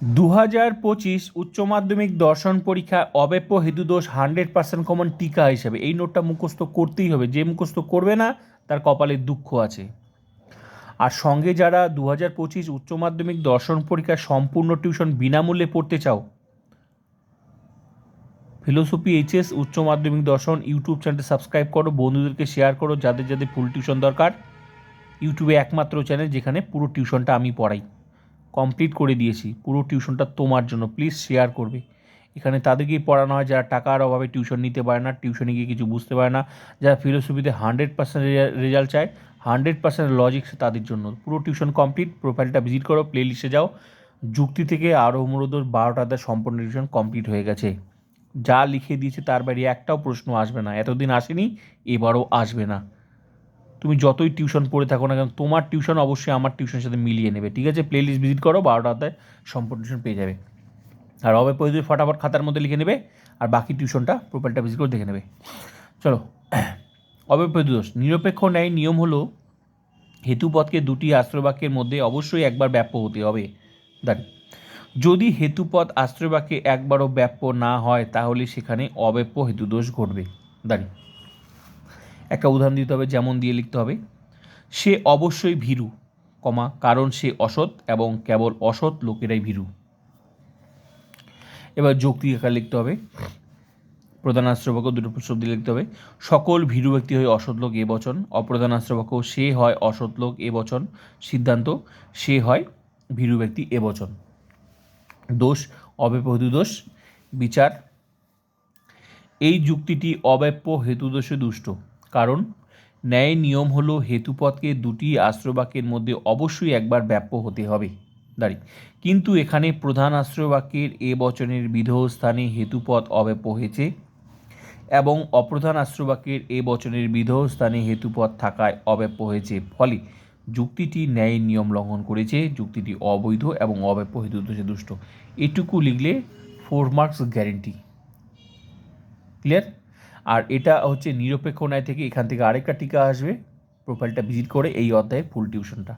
দু হাজার পঁচিশ উচ্চ মাধ্যমিক দর্শন পরীক্ষা অব্যাপ্য হেতুদোষ হান্ড্রেড পার্সেন্ট কমন টিকা হিসেবে। এই নোটটা মুখস্থ করতেই হবে। যে মুখস্থ করবে না, তার কপালে দুঃখ আছে। আর সঙ্গে যারা দু হাজার পঁচিশ উচ্চ মাধ্যমিক দর্শন পরীক্ষার সম্পূর্ণ টিউশন বিনামূল্যে পড়তে চাও, ফিলোসফি, এইচএস, উচ্চ মাধ্যমিক দর্শন, ইউটিউব চ্যানেলটা সাবস্ক্রাইব করো, বন্ধুদেরকে শেয়ার করো, যাদের যাদের ফুল টিউশন দরকার, ইউটিউবে একমাত্র চ্যানেল যেখানে পুরো টিউশনটা আমি পড়াই। কমপ্লিট করে দিয়েছি। পুরো টিউশনটা তোমার জন্য। প্লিজ শেয়ার করবে। এখানে তাদেরকেই পড়ানো হয়, যারা টাকার অভাবে টিউশন নিতে পারে না টিউশনে গিয়ে কিছু বুঝতে পারে না। যারা ফিলোসফিতে হান্ড্রেড পার্সেন্ট রেজাল্ট চায় হান্ড্রেড পার্সেন্ট লজিক্স তাদের জন্য। পুরো টিউশন কমপ্লিট প্রোফাইলটা ভিজিট করো প্লে লিস্টে যাও। যুক্তি থেকে আরও মূলত বারোটা আদার সম্পূর্ণ টিউশন কমপ্লিট হয়ে গেছে। যা লিখে দিয়েছে তার বাইরে একটাও প্রশ্ন আসবে না। এতদিন আসেনি, এবারও আসবে না। তুমি যতই টিউশন পড়ে থাকো না কেন, তোমার টিউশন অবশ্যই আমার টিউশনের সাথে মিলিয়ে নেবে, ঠিক আছে? প্লে লিস্ট ভিজিট করো, বারোটা অধ্যায় সম্পূর্ণ টিউশন পেয়ে যাবে। আর অবে পরিধি ফটাফট খাতার মধ্যে লিখে নেবে, আর বাকি টিউশনটা প্রোফাইলটা ভিজিট করে দেখে নেবে। চলো অব্যপরিধি দোষ, নিরপেক্ষ ন্যায় নিয়ম হলো হেতুপথকে দুটি আশ্রয়বাক্যের মধ্যে অবশ্যই একবার ব্যাপ্য হতে হবে। দাঁড়ি যদি হেতুপদ আশ্রয়বাক্যে একবারও ব্যাপ্য না হয়, তাহলে সেখানে অব্যাপ্য হেতুদোষ ঘটবে। দাঁড়ি একটা উদাহরণ দিতে হবে, যেমন দিয়ে লিখতে হবে, সে অবশ্যই ভীরু, কমা, কারণ সে অসৎ এবং কেবল অসৎ লোকেরাই ভীরু। এবার যৌক্তিক আকার লিখতে হবে, প্রধান আশ্রবাক্য দুটো শব্দ লিখতে হবে, সকল ভীরু ব্যক্তি হয় অসৎ লোক, এ বচন। অপ্রধান আশ্রবাক্য সে হয় অসৎ লোক, এ বচন। সিদ্ধান্ত, সে হয় ভীরু ব্যক্তি, এ বচন। দোষ অব্যাপ্য দোষ। বিচার, এই যুক্তিটি অব্যাপ্য হেতুদোষে দুষ্ট। কারণ ন্যায় নিয়ম হলো হেতুপথকে দুটি আশ্রয়বাক্যের মধ্যে অবশ্যই একবার ব্যাপ্য হতে হবে। দাঁড়ি। কিন্তু এখানে প্রধান আশ্রয়বাক্যের এ বচনের বিধেয় স্থানে হেতুপথ অব্যাপ্য হয়েছে এবং অপ্রধান আশ্রয়বাক্যের এ বচনের বিধেয় স্থানে হেতুপথ থাকায় অব্যাপ্য হয়েছে। ফলে যুক্তিটি ন্যায় নিয়ম লঙ্ঘন করেছে, যুক্তিটি অবৈধ এবং অব্যাপ্য হেতুদোষে দুষ্ট। এটুকু লিখলে ফোর মার্কস গ্যারেন্টি ক্লিয়ার আর এটা হচ্ছে নিরপেক্ষ ন্যায় থেকে এখান থেকে আরেকটা টিকা আসবে। প্রোফাইলটা ভিজিট করে এই অধ্যায়ে ফুল টিউশনটা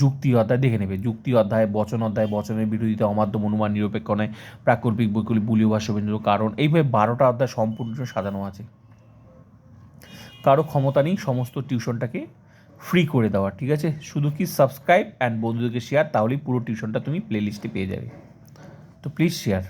যুক্তি অধ্যায় দেখে নেবে। যুক্তি অধ্যায়, বচন অধ্যায়, বচনের বিরোধিতা অমাধ্যম অনুমান নিরপেক্ষ নয় প্রাকল্পিক, বৈকল্পিক, বুলীয় ভাষ্যবিন্দু কারণ। এইভাবে বারোটা অধ্যায় সম্পূর্ণ সাজানো আছে। কারও ক্ষমতা নেই, সমস্ত টিউশনটাকে ফ্রি করে দেওয়া, ঠিক আছে? শুধু কি সাবস্ক্রাইব অ্যান্ড বন্ধুদেরকে শেয়ার তাহলেই পুরো টিউশনটা তুমি প্লে লিস্টে পেয়ে যাবে। তো প্লিজ শেয়ার